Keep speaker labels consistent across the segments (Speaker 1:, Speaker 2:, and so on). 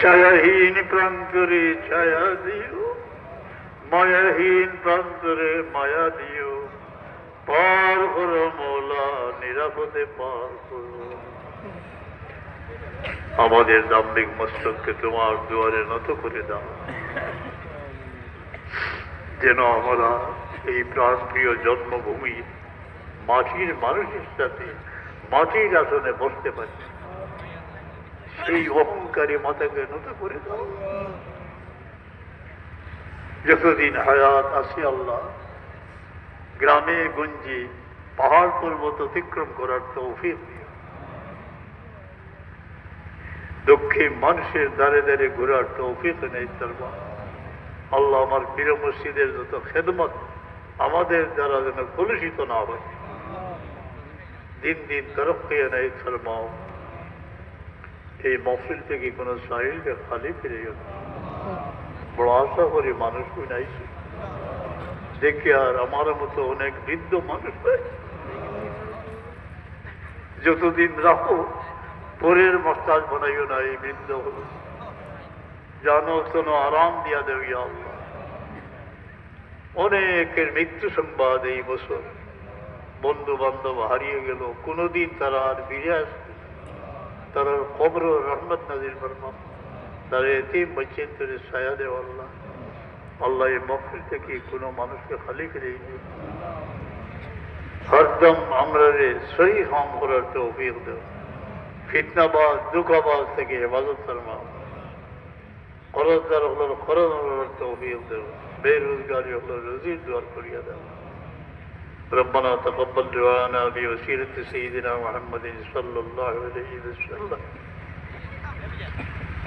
Speaker 1: ছায়াহীন প্রান্তরে ছায়া দিও মায়াহীন প্রান্তরে মায়া দিও পার করো মৌলা নিরাপদে পার করো আমাদের দাম্ভিক মস্তককে তোমার দুয়ারে নত করে দাও যেন আমরা এই প্রাণপ্রিয় জন্মভূমি মাটির মানুষের সাথে মাটির আসনে বসতে পারি সেই অহংকারী মাতাকে নত করে দাও। যতদিন হায়াত আসি আল্লাহ, গ্রামে, গঞ্জে, পাহাড় পর্বত অতিক্রম করার তৌফিক দক্ষিণ মানুষের দ্বারে দ্বারে ঘোরার তৌফিক নেই তরবা আল্লাহ আমার প্রিয় মসজিদের যত খেদমত, আমাদের দ্বারা যেন কলুষিত না হয়। দিন দিন তরক্কি নেই ফরমাও এই মফিল থেকে কোনো সাহিলকে খালি ফিরে গেল। বড় আশা করি মানুষ নাইছে দেখে আর আমার মতো অনেক বৃদ্ধ মানুষ। যতদিন রাখো, পরের মস্তাজ বানাইও না এই বৃদ্ধ হলো। জানো, কোনো আরাম দিয়া দেব অনেকের মৃত্যু সংবাদ এই বছর। বন্ধু বান্ধব হারিয়ে গেল। কোনোদিন তারা আর ফিরে আসবে তারা কবর রহমত নাজির ফরমা তারা এতেই বৈচিত্র্যের ছায়া দেও আল্লাহ। আল্লাহ এই মফিল থেকে কোনো মানুষকে খালি ফিরে হরদম আমরা রে সহি হাম করার তৌফিক দেও। ফিতনাবাজ দুঃখাবাজ থেকে হেফাজত ফরমাও। খরচদার হলো খরচ হলোর তৌফিক দেও। বেরোজগারি হলো রুজির দুয়ার করিয়া দেও। ربنا تقبل دعانا بوسيلة سيدنا محمد صلى الله عليه وسلم.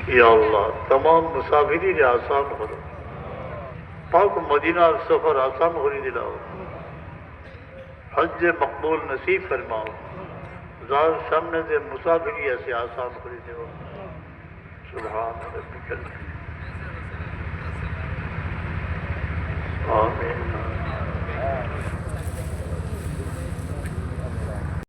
Speaker 1: یا اللہ تمام مسافرین آسان ہو پاک مدینہ سفر آسان ہو دلاؤ۔ حج مقبول نصیب فرماؤ۔ زار سامنے دے مسافری ایسے آسان ہو دیو سبحان ربک آمین۔